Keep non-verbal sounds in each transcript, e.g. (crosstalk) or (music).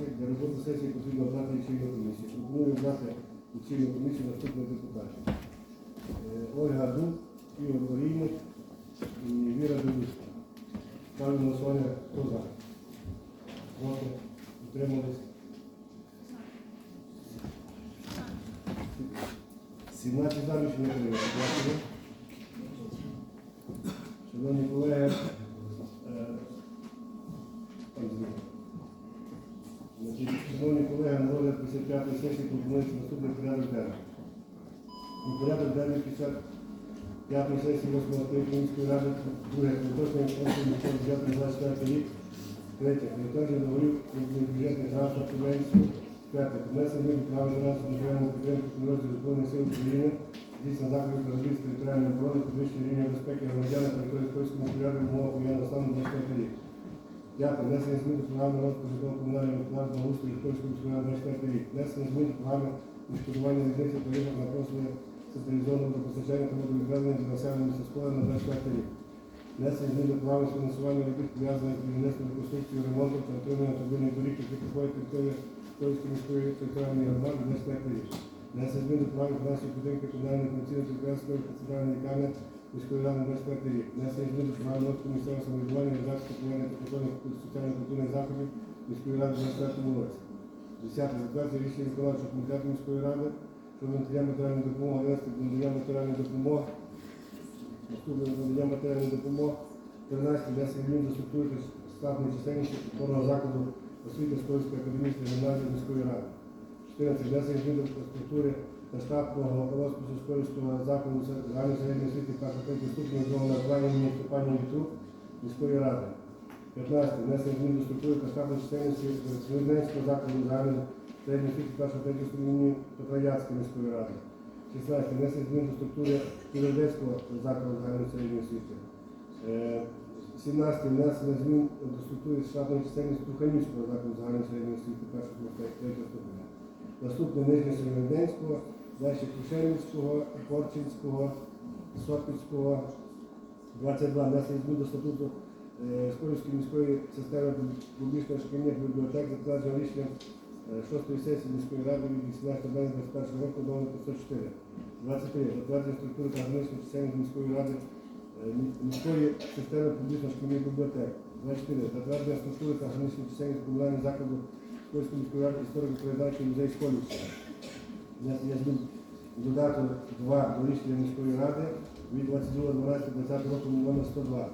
наших для роботи сесії потрібно обрати лічильну комісію. Пропоную обрати лічильну комісію наступних депутатів. Е, Ольга Дуб, Ігор Олійник і Віра Дудуська. Ставлю голосування, хто за? Проти? Утримались? 17 за рішення прийнято. Дякую. Шановні колеги, Шановні колеги, на розгляд 55-ї сесії пропонується наступний порядок денний. У порядок денний 55-ї сесії 8 скликання міської ради, 2 поточної консульної 9-24 рік, 3. Комітет договорів бюджетних гранта Тувенців, 5. Внесення змін до правил фінансу державного підтримки підрозділу Збройних сил України, дійсно закликів Карлівської територіальної оборони, підвищення рівня безпеки громадян та території польського порядку умови воєнного стану 25 рік. П'яте, внесення змін до програми розвитку житлово комунального господарства устрою Польської міської ради 24 рік. Внесення змін до програми відшкодування різниці тарифів на послуги централізованого водопостачання та водовідведення для населення міста на 24 рік. Внесення змін до програми з фінансування робіт пов'язаних з будівництвом реконструкції, ремонтом та отримання автомобільних доріг, які проходять територію Польської міської територіальної громади 25 рік. Внесення змін до програми фінансової підтримки комунальної комерційної територіальної центральної лікарні міської 25 рік. Внесення змін до програми місцевого самоврядування, організації проведення та контрольних соціально-культурних заходів міської ради в 24 році. Десяте. Затвердження рішення виконавчого комітету міської ради про надання матеріальної допомоги, внести надання матеріальної допомоги, наступне надання матеріальної допомоги, 13. Внесення змін до структури та штатної чисельності опорного закладу освіти Скольської академічної гімназії міської ради. 14. Внесення змін до структури штатного розпису Скольського закладу загальної середньої освіти першого третього ступеня з нарахуванням імені Степані Вітру міської ради. 15. Внесення змін до структури та штатної чисельності Свидненського закладу загальної середньої освіти першого третього ступеня Петра Яцької міської ради. 16. Внесення змін до структури Кіровецького закладу загальної середньої освіти. Е, 17. Внесення змін до структури штатної чисельності Туханівського закладу загальної середньої освіти першого третього ступеня. Наступне Нижнє Сєвєроденського, далі Кушенівського, Корчинського, Сопільського, 22. Внесення змін до статуту е, Скорівської міської системи публічних шкільних бібліотек, затвердження рішенням е, шостої сесії міської ради від 18 березня 2021 року номер 504. 23. Затвердження структури та органічної чисельності міської ради е, міської системи публічних шкільних бібліотек. 24. Затвердження структури та органічної чисельності комунальних закладів Скорівської міської ради історико-передачі музей Сколівщини. Внесення змін до додатку 2 до рішення міської ради від 22.12.20 року номер 102.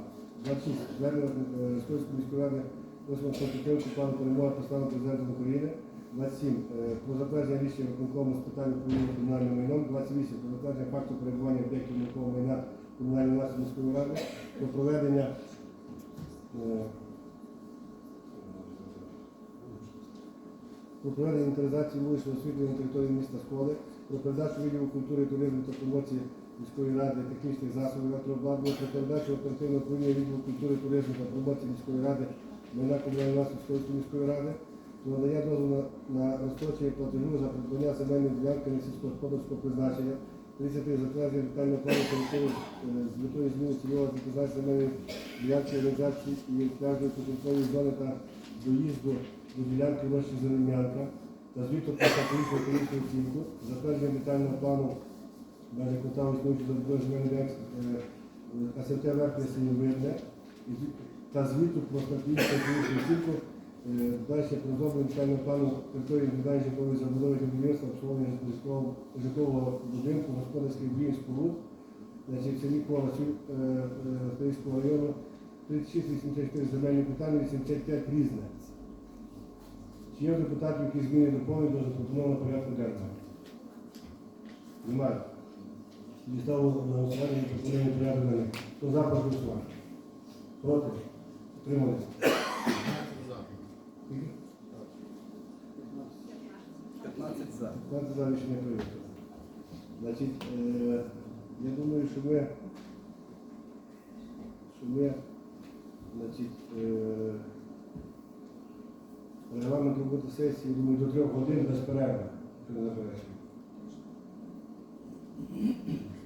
26. Звернення е, міської ради просимо про підтримку плану перемоги поставленого президентом України. 27. Е, Про затвердження рішення виконкому з питань управління комунальним майном. 28. Про затвердження факту перебування об'єктів нерухомого майна комунальної власності міської ради. Про проведення про проведення інвентаризації вуличного освітлення на території міста Сколи, про передачу відділу культури, туризму та промоції міської ради технічних засобів електрообладнання, про передачу оперативного управління відділу культури, туризму та промоції міської ради майна комунальної власності міської ради, про надання дозволу на, розстрочення платежу за придбання земельної ділянки на сільськогосподарського призначення. 33. Затвердження детального плану території з метою зміни цільового призначення земельної ділянки організації і пляжної контрольної зони та доїзду до ділянки площі Зеленянка та звіту про стратегічну економічну оцінку, затвердження детального плану навіть кота ділянки е, АСТ Верхня Синьовидне та звіту про стратегічну економічну оцінку е, далі про зроблення детального плану території індивідуальної житлової забудови та будівництва обслуговування житлового- будинку, господарських дій споруд, значить, в селі Колосів Київського району 36-84 земельні питання, 85 різне. Чи є депутатів якісь зміни доповнені до запропонованого порядку денного? Немає. Дістав на голосування пропонуємо порядок денний. Хто за проти голосувати? Проти? Утримались? 15 за. 15 за прийнято. Значить, е, я думаю, що ми, що ми, регламент роботи сесії, думаю, до трьох годин без перерви.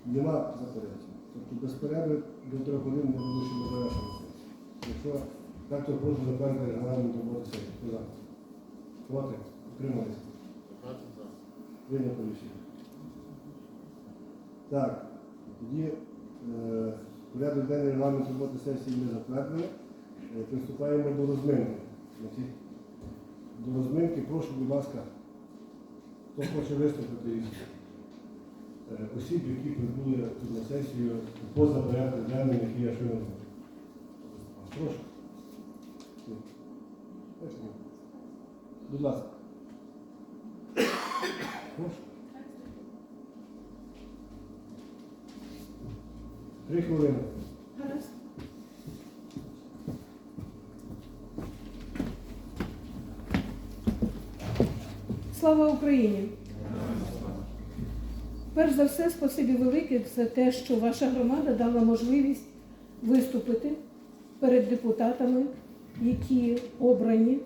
Нема заперечень. Тобто без перерви до трьох годин ми ми завершимо сесію. Якщо так, то прошу затвердити регламент роботи сесії. Проти? Утримались? Прийнято рішення. Так, тоді е, порядок денний регламент роботи сесії ми затвердили. Е, Приступаємо до розминки. До розминки прошу, будь ласка, хто хоче виступити із е, осіб, які прибули тут на сесію поза порядком денним, який я щойно. Прошу. Будь ласка. Прошу. Три хвилини. Слава Україні! Перш за все, спасибі велике за те, що ваша громада дала можливість виступити перед депутатами, які обрані,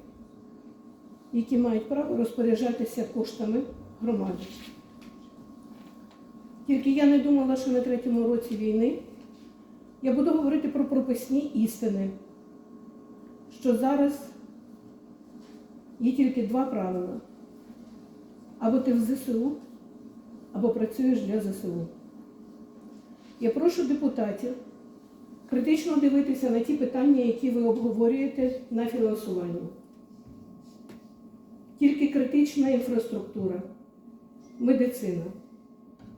які мають право розпоряджатися коштами громади. Тільки я не думала, що на третьому році війни я буду говорити про прописні істини, що зараз є тільки два правила. Або ти в ЗСУ, або працюєш для ЗСУ. Я прошу депутатів критично дивитися на ті питання, які ви обговорюєте на фінансуванні. Тільки критична інфраструктура, медицина,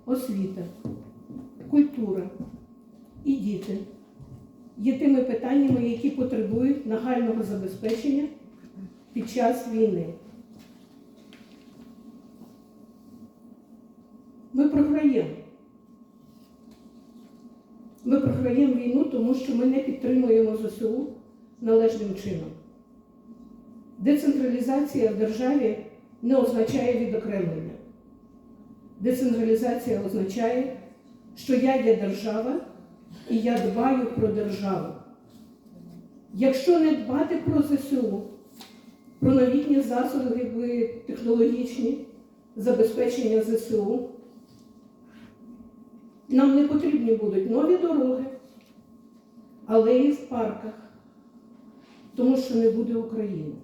освіта, культура і діти є тими питаннями, які потребують нагального забезпечення під час війни. Ми програємо. Ми програємо війну, тому що ми не підтримуємо ЗСУ належним чином. Децентралізація в державі не означає відокремлення. Децентралізація означає, що я є держава і я дбаю про державу. Якщо не дбати про ЗСУ, про новітні засоби технологічні забезпечення ЗСУ, нам не потрібні будуть нові дороги, алеї в парках, тому що не буде України.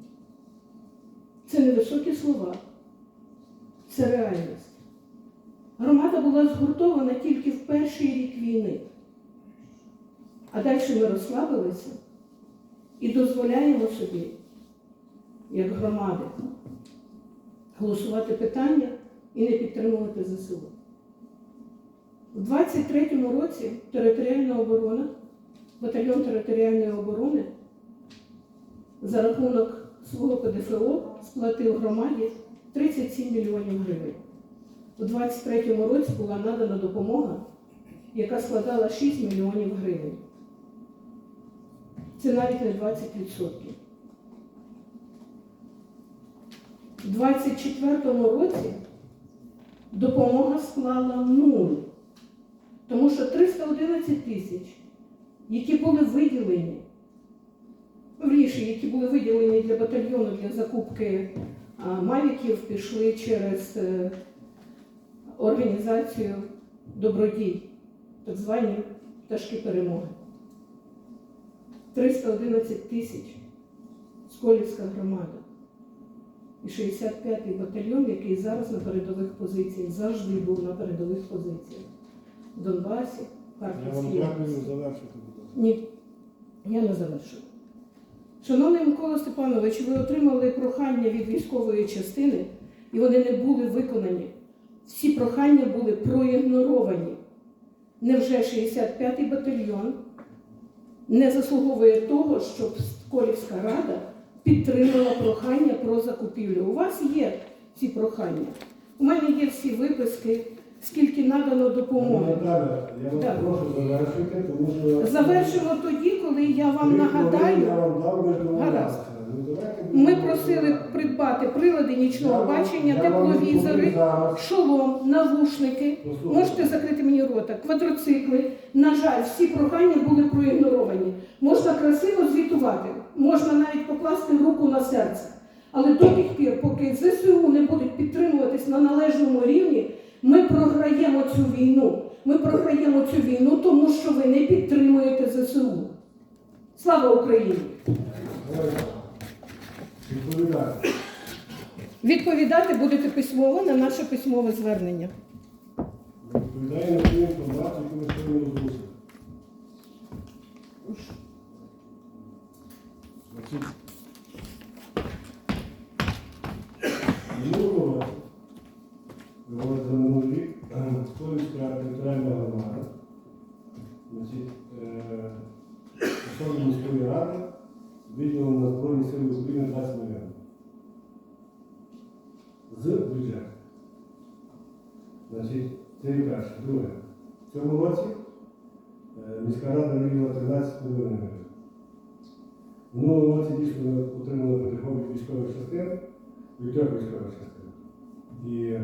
Це не високі слова, це реальність. Громада була згуртована тільки в перший рік війни, а далі ми розслабилися і дозволяємо собі, як громади, голосувати питання і не підтримувати ЗСУ. У 23-му році територіальна оборона, батальйон територіальної оборони за рахунок свого ПДФО сплатив громаді 37 мільйонів гривень. У 23-му році була надана допомога, яка складала 6 мільйонів гривень. Це навіть не 20%. У 24-му році допомога склала нуль. Тому що 311 тисяч, які були виділені, вірніше, які були виділені для батальйону для закупки мавіків, пішли через е, організацію добродій, так звані пташки перемоги. 311 тисяч Сколівська громада. І 65-й батальйон, який зараз на передових позиціях, завжди був на передових позиціях. В Донбасі, Я вам Харківській завершуйте, будь ласка. Ні, я не завершую. Шановний Микола Степанович, ви отримали прохання від військової частини, і вони не були виконані. Всі прохання були проігноровані. Невже 65-й батальйон не заслуговує того, щоб Колівська рада підтримала прохання про закупівлю? У вас є ці прохання. У мене є всі виписки скільки надано допомоги. Наталя, я вас Так. прошу завершити, тому що... Завершимо тоді, коли я вам нагадаю. Я вам дав, ж. Гаразд. Ми просили придбати прилади нічного бачення, тепловізори, шолом, навушники. Можете закрити мені рота, квадроцикли. На жаль, всі прохання були проігноровані. Можна красиво звітувати, можна навіть покласти руку на серце. Але до тих пір, поки ЗСУ не будуть підтримуватись на належному рівні, ми програємо цю війну. Ми програємо цю війну, тому що ви не підтримуєте ЗСУ. Слава Україні! Давайте. Відповідайте. Відповідати будете письмово на наше письмове звернення. Відповідає на ту інформацію, яку ми сьогодні озвучили. Значить, минулого року, говорить за минулий рік, Колівська територіальна громада, значить, е, особі міської ради виділено на Збройні Сили України 20 мільйонів. З бюджету. Значить, це і перше. Друге. В цьому році е, міська рада виділила 13 мільйонів гривень. В минулому році дійсно ми отримали потребові військових частин, від трьох військових частин. І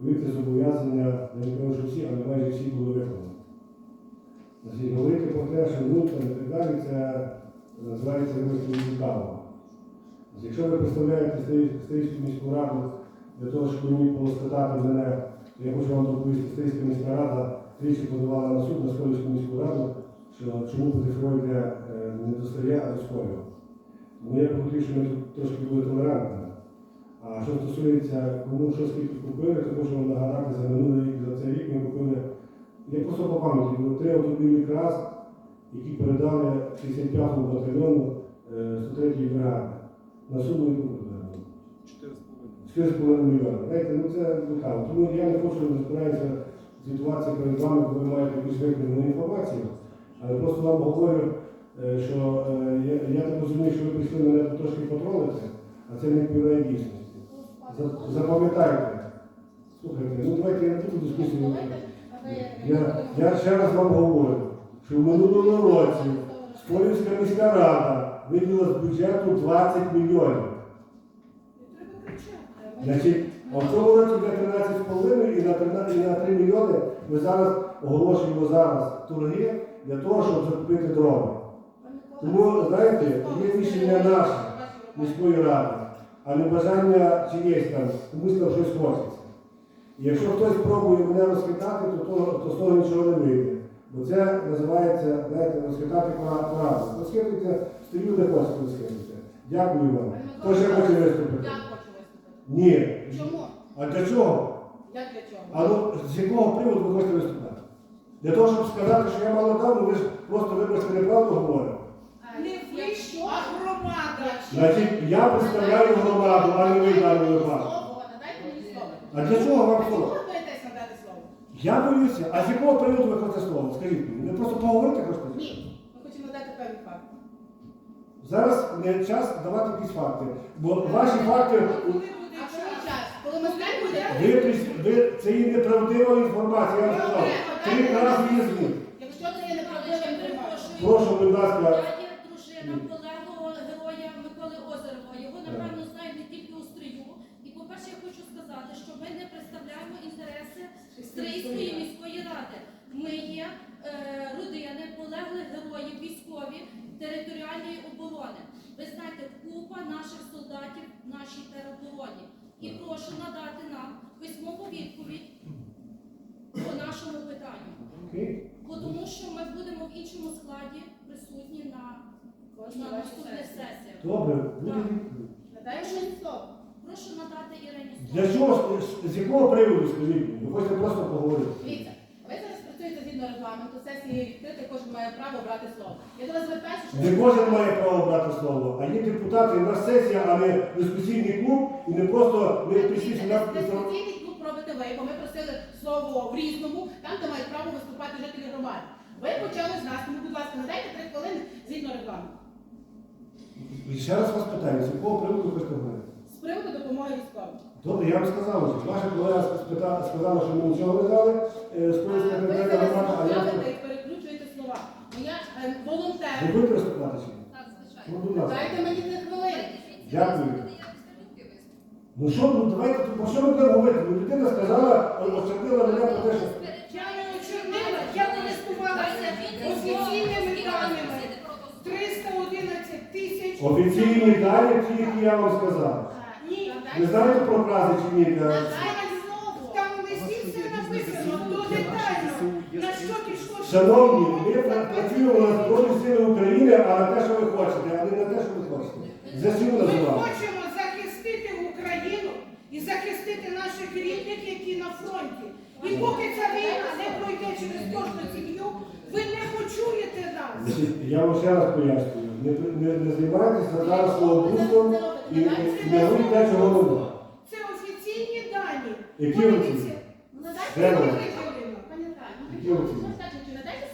вийти зобов'язання, я не кажу, що всі, але майже всі були виконані. Значить, говорити про те, що ну там і так далі, це називається виборцем цікавого. Значить, Якщо ви представляєте Стрийську міську раду для того, щоб мені полоскатати мене, то я хочу вам доповісти, Стрийська міська тричі подавала на суд на Сколівську міську раду, що чому ПТФО е, не до Стрия, а до Сколів. Тому я хотів, щоб ми тут трошки були толерантними. А що стосується кому що скільки купили, то вам нагадати за минулий рік, за цей рік ми купили, я просто по пам'яті, було три автомобілі крас, які передали 65-му батальйону е, 103-ї бригади на суму яку подали? 4,5 мільйони. Знаєте, ну це лукаво. Тому я не хочу, не збираюся звітуватися перед вами, коли ви маєте якусь викладену інформацію. Але просто вам говорю, е, що е, я, я так розумію, що ви прийшли мене трошки потролити, а це не відповідає дійсності. Запам'ятайте. Слухайте, ну давайте я не буду дискусію. Я, я ще раз вам говорю, що в минулому році Сколівська міська рада виділила з бюджету 20 мільйонів. Значить, а в цьому році буде 13,5 і на 13 і на 3 мільйони ми зараз оголошуємо зараз торги для того, щоб закупити дрони. Тому, знаєте, є рішення наше міської ради, а не бажання чиєсь там, комусь там щось хочеться. І якщо хтось пробує мене розхитати, то, то, то з того нічого не вийде. Бо це називається, знаєте, розхитати правду. Розхитуйте, стою, де хочете розхитуйте. Дякую вам. Хто ще хоче виступити? Я хочу виступити. Ні. Чому? А для чого? Як для чого? А ну з якого приводу ви хочете виступати? Для того, щоб сказати, що я мало дам, ну, ви ж просто вибачте неправду говорите. Не ви що, а громада. Значить, я представляю громаду, а не ви випадку. Надайте мені слово. А для чого вам слово? ви боїтесь надати слово? Я боюся. А з якого приводу ви хочете слово? Скажіть мені, ви просто поговорити хочете? Ні. Ми хочемо надати певні факти. Зараз не час давати якісь факти. Бо ваші факти, буде? ви, прис- ви це є неправдива інформація, я вам сказав. Три рази є змін. Якщо це є неправдива інформація. Прошу, будь ласка. Дружина полеглого героя Миколи Озерова. Його напевно знають не тільки у стрию. І по-перше, я хочу сказати, що ми не представляємо інтереси Стрийської міської ради. Ми є е, родини полеглих героїв військові територіальної оборони. Ви знаєте, купа наших солдатів в нашій теробороні. І прошу надати нам письмову відповідь по нашому питанню. Бо тому що ми будемо в іншому складі присутні на, на наступних сесіях. Добре, буде відповідь. Прошу надати Ірині слово. Для чого, з- з якого приводу, скажіть мені? Ви хочете просто поговорити? Дивіться, ви зараз працюєте згідно регламенту, сесії відкриті, кожен має право брати слово. Я до вас звертаюся, що Не кожен має право брати слово, а є депутати, у нас сесія, а не дискусійний клуб, і не просто ми прийшли сюди. Дискусійний клуб робите ви, бо ми просили слово в різному, там, де мають право виступати жителі громади. Ви почали з нас, тому, будь ласка, надайте три хвилини згідно регламенту. І ще раз вас питаю, з якого приводу ви хочете говорити? З приводу допомоги військовим. Добре, я вам сказав, що ваша колега спита- сказала, що ми нічого не дали е, з Ви поїздки зараз громада, а я і слова. Е, волонтер. ви будете виступати чи ні? Так, звичайно. Ну, будь ласка. Дайте мені три хвилини. Дякую. Ну що, ну давайте, про що ми будемо говорити? Ну, людина сказала, очернила мене про те, що Я не очернила, я користувалася офіційними даними. 311 тисяч. офіційні дані, ті, які я вам сказав. Ні, Ви знаєте про фрази чи ні? для- в листі все написано, до детально, на що пішло. Шановні, ми пра- працюємо на Збройні Сили України, а на те, що ви хочете, а не на те, що ви хочете. ЗСУ Ми називали. хочемо захистити Україну і захистити наших рідних, які на фронті. І поки ця війна не пройде через кожну сім'ю, ви не почуєте нас. Я вам ще раз пояснюю. Не, не, не займайтеся зараз словоблудством і і не говоріть те, чого не було. Це офіційні дані. Які Подивіться. офіційні? Ну, Де вони? Які оці? ну, так, чи надайте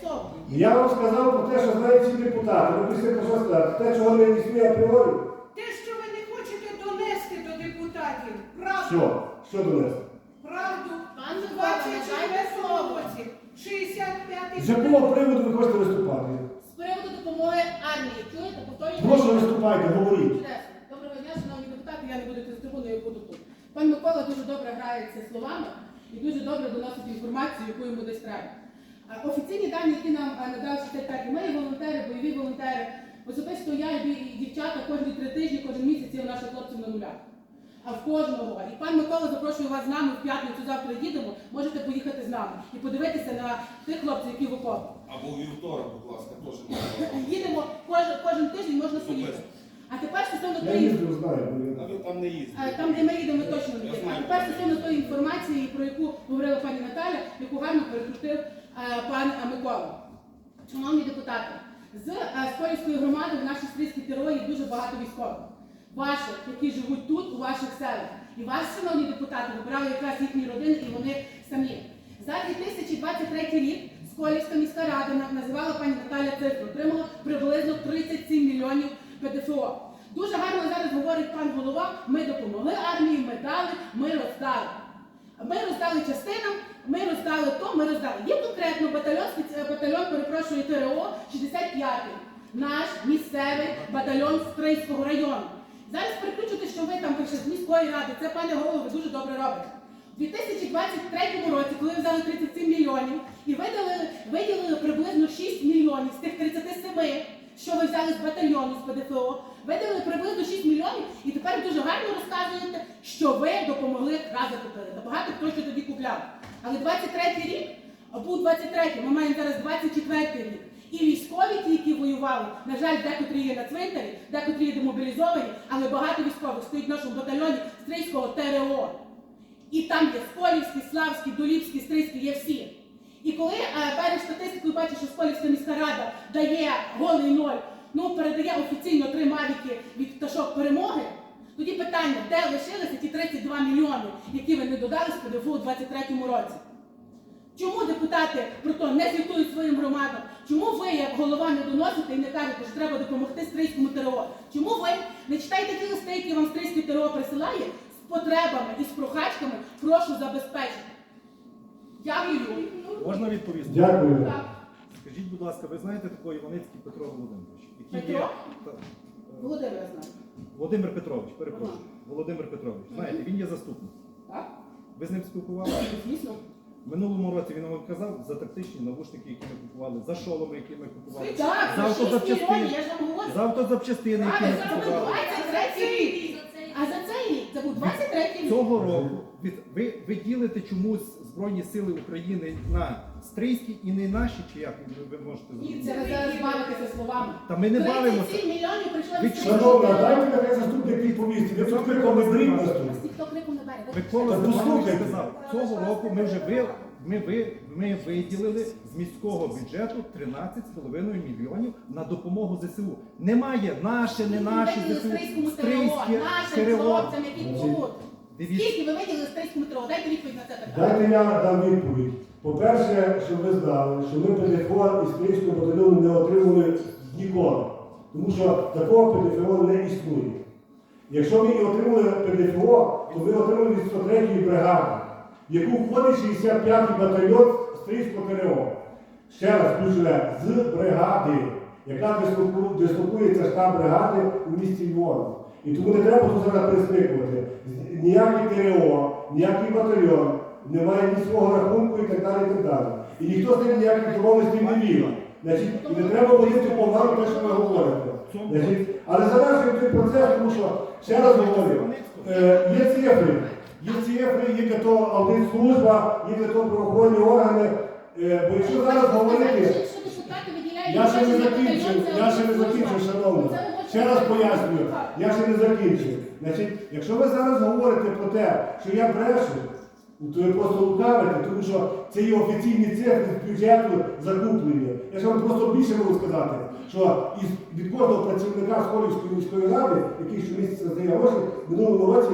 слово. Я вам сказав про те, що знають всі депутати. Ви після про що сказати? Те, чого не існує апріорі. Те, що ви не хочете донести до депутатів, правду, Що? Що донести? правду, Пан Микола, 24 надайте році, 65 З якого приводу ви хочете виступати? З приводу допомоги армії. Чуєте? Повторюю. Прошу виступайте, говоріть. Чудесно. Доброго дня, шановні депутати. Я не буду з трибуною, я буду тут. Пан Микола дуже добре грається словами і дуже добре доносить інформацію, яку йому десь треба. А Офіційні дані, які нам а, надав 65 ми є волонтери, бойові волонтери. Особисто я і дівчата кожні три тижні, кожен місяць є у наших хлопців на нулях. А в кожного. І пан Микола запрошує вас з нами в п'ятницю, завтра їдемо. Можете поїхати з нами і подивитися на тих хлопців, які в окопах. Або вівторок, будь ласка, теж. Їдемо кожен, кожен тиждень можна поїхати. А тепер стосовно Я тої їздив, знаю. бо я- там не. Е, Там, де ми їдемо, ми точно не їдемо. А тепер стосовно тої інформації, про яку говорила пані Наталя, яку гарно перекрутив е, пан е, Микола. Шановні депутати, з е, Сколівської громади в нашій стрільській території дуже багато військових. Ваших, які живуть тут, у ваших селах. І вас, шановні депутати, вибирали якраз їхні родини і вони самі. За 2023 рік Сколівська міська рада називала пані Наталя цифру, отримала приблизно 37 мільйонів ПДФО. Дуже гарно зараз говорить пан голова, ми допомогли армії, ми дали, ми роздали. Ми роздали частинам, ми роздали то, ми роздали. Є конкретно батальйон, батальйон, перепрошую, ТРО 65-й. Наш місцевий батальйон Стрийського району. Зараз переключуйте, що ви там з міської ради. Це, пане голово, дуже добре робите. У 2023 році, коли ви взяли 37 мільйонів і виділили, виділили приблизно 6 мільйонів з тих 37, що ви взяли з батальйону з ПДФО, виділили приблизно 6 мільйонів, і тепер дуже гарно розказуєте, що ви допомогли рази купили. Та багато хто що тоді купляв. Але 23 рік, був 23, ми маємо зараз 24 рік. І військові, ті, які воювали, на жаль, декотрі є на цвинтарі, декотрі є демобілізовані, але багато військових стоїть в нашому батальйоні Стрийського ТРО. І там є Сколівський, Славський, Долівський, Стрийський, є всі. І коли е, береш статистику і бачиш, що Сколівська міська рада дає голий ноль, ну передає офіційно три мавіки від пташок перемоги, тоді питання, де лишилися ті 32 мільйони, які ви не додали з ПДФО у 23-му році? Чому депутати про то не звітують своїм громадам? Чому ви, як голова, не доносите і не кажете, що треба допомогти стрийському ТРО? Чому ви не читаєте ті листи, які вам стрийське ТРО присилає з потребами і з прохачками? Прошу забезпечити. Дякую. Можна відповісти? Дякую. Так. Скажіть, будь ласка, ви знаєте такого Іваницький Петро Володимирович? Який Петро? Є... Володимир я знаю. Володимир Петрович, перепрошую. Володимир Петрович. Знаєте, він є заступник. Так? Ви з ним спілкувалися? Звісно. Минулому році він вам казав за тактичні навушники, які ми купували, за шоломи, які ми купували, Так, за за 6 автозапчастини, я ж вам говорю. за автозапчастини, які ми це був купували. 23 рік. А за цей рік, це був 23 рік. Цього року від- ви, ви ділите чомусь Збройні Сили України на стрийські і не наші, чи як ви, ви можете Ні, зробити? це ви зараз бавитеся словами. Та ми не бавимося. 37 мільйонів прийшло Ви від Шановна, дайте нехай заступник відповісти. Ви тут криком не беріть нас тут. Вас ніхто криком не бере. Ви Микола Та Степанович послухайте. сказав, цього року ми вже ви, ми, ви, ми виділили з міського бюджету 13,5 мільйонів на допомогу ЗСУ. Немає наше, не наші ЗСУ, стрийському ТРО, стрийське нашим ТРО. хлопцям, які тут. Скільки ви виділили стрийському ТРО? Дайте відповідь на це питання. Дайте я дам відповідь. По-перше, щоб ви знали, що ми ПДФО із Київського батальйону не отримали ніколи. Тому що такого ПДФО не існує. Якщо ви і отримали ПДФО, то ви отримали від 103-ї бригади, в яку входить 65-й батальйон Стрийського ТРО. Ще раз ключове, з бригади, яка дислоку- дислокується штаб бригади у місті Львові. І тому не треба тут зараз пересмикувати. Ніякий ТРО, ніякий батальйон не має ні свого рахунку і так далі. І так далі. І ніхто з ним ніяких домовленостей не вів. Значить, і не треба водити повагу те, що ви говорите. Значить, але завершуємо той процес, тому що ще раз говорю, е, є цифри. Є цифри, є для того аудит-служба, є для того правоохоронні органи. Е, бо якщо зараз говорити. Я ще не закінчив, я ще не закінчив, можете Ще раз пояснюю, я ще не закінчив. Значить, якщо ви зараз говорите про те, що я брешу, то ви просто лукавите, тому що це є офіційні цифри з бюджету закуплені. Я ж вам просто більше можу сказати, що від кожного працівника Сколівської міської ради, який щомісяця здає гроші, минулому році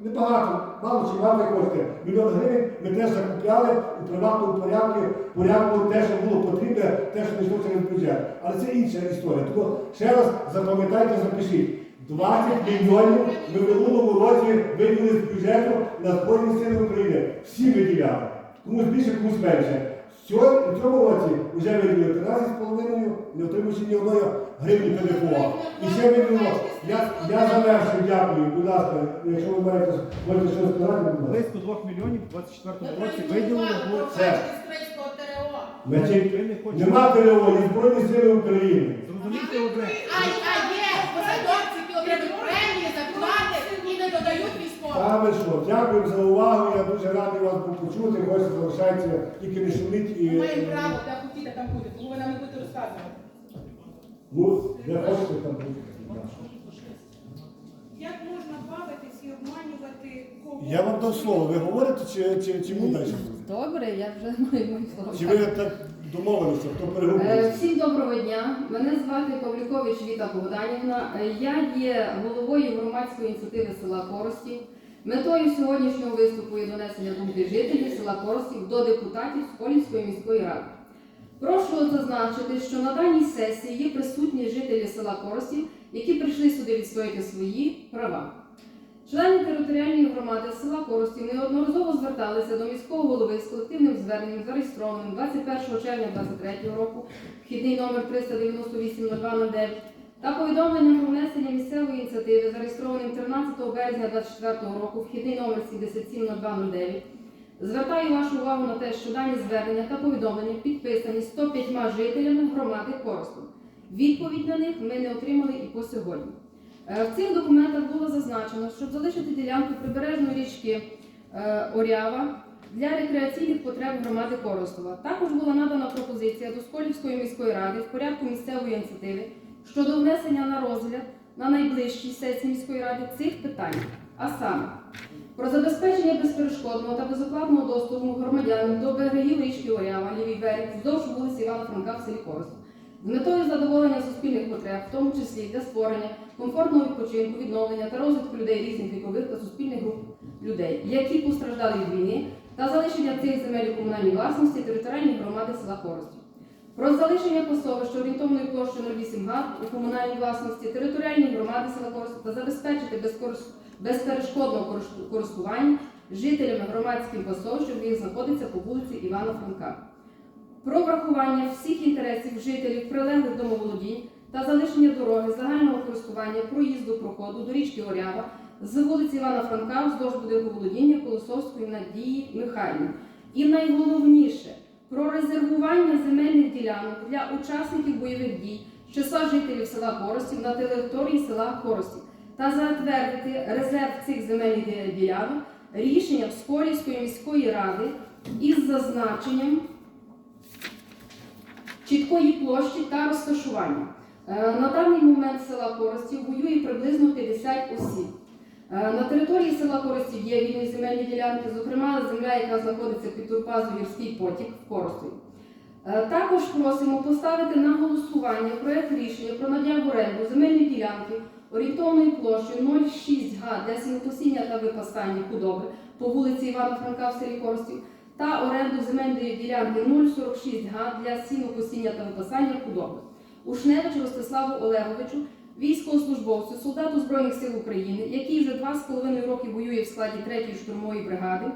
небагато, мало чи мало кошти. Мільйон гривень ми теж закупляли у приватному порядку, порядку те, що було потрібне, те, що не йшло через бюджет. Але це інша історія. Тому ще раз запам'ятайте, запишіть. 20 мільйонів ми в минулому році виділили з бюджету на Збройні Сили України. Всі виділяли. Комусь більше, комусь менше. В цьому, цьому році вже виділили 13,5, не отримуючи ні одної гривні ПДФО. І ще виділимо. Я, я завершую, дякую. Будь ласка, якщо ви маєте, можете щось сказати, будь ласка. Близько 2 мільйонів у 24 році Ви виділили було увагу це. Значить, нема ТРО, є Збройні Сили України. Зрозумійте одне. А, а є посадовці, які отримують премії, зарплати і не додають військовим. Та ви що, дякую за увагу. Я дуже радий вас був почути. Хочеться залишається, тільки не шуміть і. Ми маємо право, де хотіти там бути, тому ви нам не будете розказувати. Ну, де хочете там бути. Як можна бавитись і обманювати кого? Я вам дав слово, ви говорите чи, чи, чи ми далі? Добре, я вже (laughs) маю моє слово. Чи ви так домовилися, хто Е, переговорить? Всім доброго дня. Мене звати Павлюкович Віта Богданівна. Е, Я є головою громадської ініціативи села Коростів. Метою сьогоднішнього виступу є донесення думки жителів села Коростів до депутатів Сколівської міської ради. Прошу зазначити, що на даній сесії є присутні жителі села Коростів, які прийшли сюди відстояти свої права. Члени територіальної громади села Коростів неодноразово зверталися до міського голови з колективним зверненням, зареєстрованим 21 червня 2023 року, вхідний номер 398-0209, та повідомленням про внесення місцевої ініціативи, зареєстрованим 13 березня 2024 року, вхідний номер 770209. Звертаю вашу увагу на те, що дані звернення та повідомлення підписані 105 жителями громади Коростів. Відповідь на них ми не отримали і по сьогодні. Е, В цих документах було зазначено, щоб залишити ділянку прибережної річки е, Орява для рекреаційних потреб громади Коростова. Також була надана пропозиція до Сколівської міської ради в порядку місцевої ініціативи щодо внесення на розгляд на найближчій сесії міської ради цих питань, а саме про забезпечення безперешкодного та безоплатного доступу громадянам до берегів річки Орява, лівий берег, вздовж вулиці Івана Франка в селі Коростов. З метою задоволення суспільних потреб, в тому числі для створення комфортного відпочинку, відновлення та розвитку людей різних вікових та суспільних груп людей, які постраждали від війни, та залишення цих земель у комунальній власності територіальної громади села Коростів. Про залишення пасовища орієнтовною площею 08 га у комунальній власності територіальної громади села та забезпечити безперешкодного користування жителями громадським пасовищем, де їх знаходиться по вулиці Івана Франка про врахування всіх інтересів жителів прилеглих домоволодінь та залишення дороги загального користування проїзду проходу до річки Орява з вулиці Івана Франка вздовж будинку володіння Колосовської Надії Михайлівни. І найголовніше про резервування земельних ділянок для учасників бойових дій з числа жителів села Коростів на території села Коростів та затвердити резерв цих земельних ділянок рішенням Сколівської міської ради із зазначенням чіткої площі та розташування. Е, На даний момент села Коростів воює приблизно 50 осіб. Е, На території села Коростів є вільні земельні ділянки, зокрема земля, яка знаходиться під турбазою Гірський потік в Коростові. Е, Також просимо поставити на голосування проект рішення про надання в оренду земельні ділянки орієнтовною площею 0,6 га для сінокосіння та випасання худоби по вулиці Івана Франка в селі Коростів та оренду земельної ділянки 0,46 га для сінокосіння та випасання худоби. Ушневичу Ростиславу Олеговичу військовослужбовцю, солдату Збройних сил України, який вже два з половиною роки воює в складі 3-ї штурмової бригади.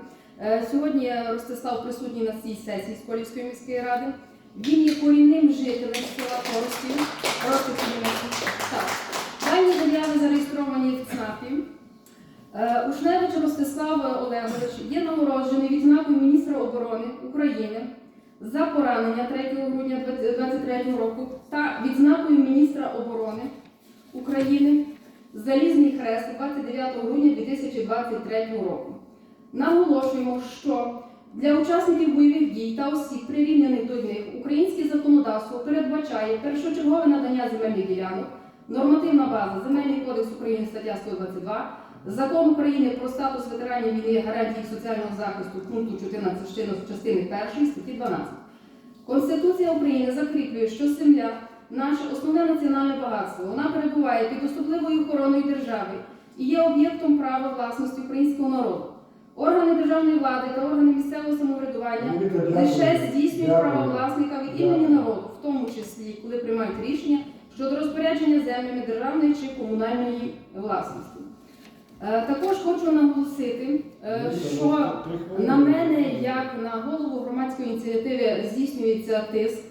Е, Сьогодні Ростислав присутній на цій сесії з Сколівської міської ради. Він є корінним жителем села. Так. Дані заяви зареєстровані в ЦНАПі. Е, Ушневич Ростислав Олегович є нагороджений відзнакою міністра оборони України за поранення 3 грудня 2023 року та відзнакою міністра оборони України Залізний хрест 29 грудня 2023 року. Наголошуємо, що для учасників бойових дій та осіб, прирівняних до них, українське законодавство передбачає першочергове надання земельних ділянок, нормативна база Земельний кодекс України стаття 122, Закон України про статус ветеранів війни гарантії соціального захисту пункту 14 частини- частини 1 статті 12. Конституція України закріплює, що земля наше основне національне багатство. Вона перебуває під особливою охороною держави і є об'єктом права власності українського народу. Органи державної влади та органи місцевого самоврядування лише здійснюють право власника від імені народу, в тому числі, коли приймають рішення щодо розпорядження землями державної чи комунальної власності. Е, Також хочу наголосити, е, що на мене, як на голову громадської ініціативи, здійснюється тиск.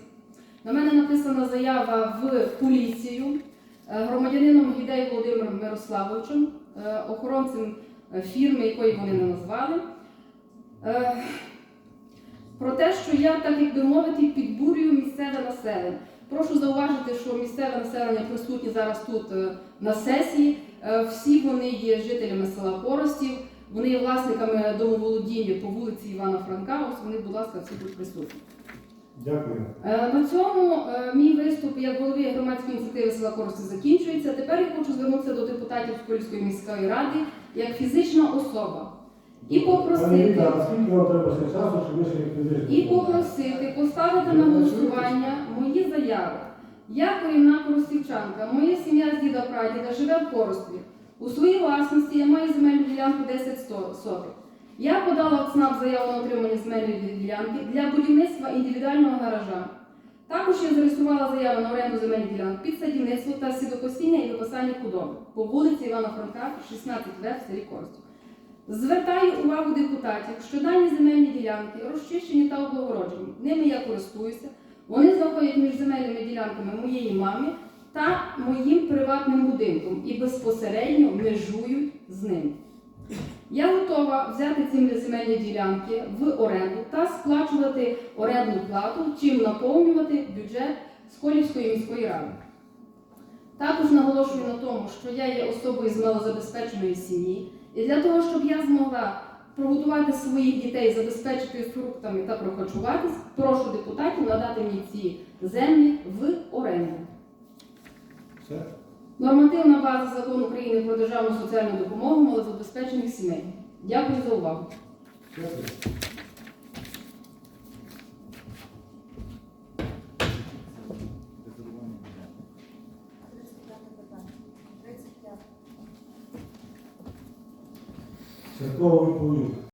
На мене написана заява в поліцію е, громадянином Гідей Володимиром Мирославовичем, е, охоронцем е, фірми, якої вони не назвали. Про те, що я, так як би мовити, підбурюю місцеве населення. Прошу зауважити, що місцеве населення присутні зараз тут на сесії. Всі вони є жителями села Коростів, вони є власниками домоволодіння по вулиці Івана Франка. Ось вони, будь ласка, всі тут присутні. Дякую. Е, На цьому е, мій виступ як голови громадської ініціативи села Корости закінчується. Тепер я хочу звернутися до депутатів Сколівської міської ради як фізична особа і попросити. І попросити поставити на голосування мої заяви. Я корінна коростівчанка, моя сім'я з діда прадіда живе в Коростові. У своїй власності я маю земельну ділянку 10 сто- соток. Я подала в ЦНАП заяву на отримання земельної ділянки для будівництва індивідуального гаража. Також я зареєструвала заяву на оренду земельних ділянок під садівництво та сідокосіння і випасання худоби по вулиці Івана Франка, 16В в селі Коростів. Звертаю увагу депутатів, що дані земельні ділянки розчищені та облагороджені. Ними я користуюся. Вони знаходять між земельними ділянками моєї мами та моїм приватним будинком і безпосередньо межують з ним. Я готова взяти ці земельні ділянки в оренду та сплачувати орендну плату, чим наповнювати бюджет Сколівської міської ради. Також наголошую на тому, що я є особою з малозабезпеченої сім'ї, і для того, щоб я змогла прогодувати своїх дітей, забезпечити фруктами та прохочуватись, прошу депутатів надати мені ці землі в оренду. Нормативна база закону України про державну соціальну допомогу малозабезпечених сімей. Дякую за увагу. Дякую.